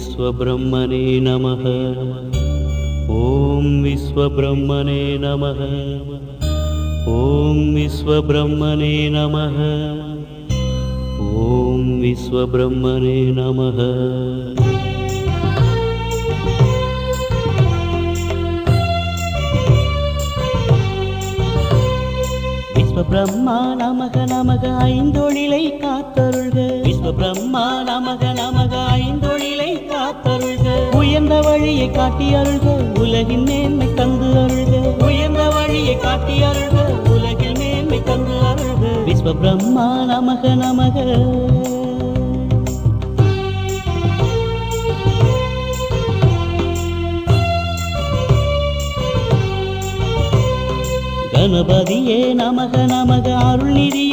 विश्वब्रह्मणे नमः ॐ विश्वब्रह्मणे नमः ॐ विश्वब्रह्मणे नमः ॐ विश्वब्रह्मणे नमः விஸ்வபிரம்மா நமக நமக ஐந்தொழிலை காத்தருள்க விஸ்வபிரம்மா நமக வழியை காட்டி அருள்க. உலகின் மேன்மை தந்து அருள்க. உயர்ந்த வழியை காட்டி அருள்க. உலகில் மேன்மை தந்து அருள்க. விஸ்வ பிரம்மா நமக நமக. கணபதியே நமக நமக. அருள்நிதியை வாரித்தரு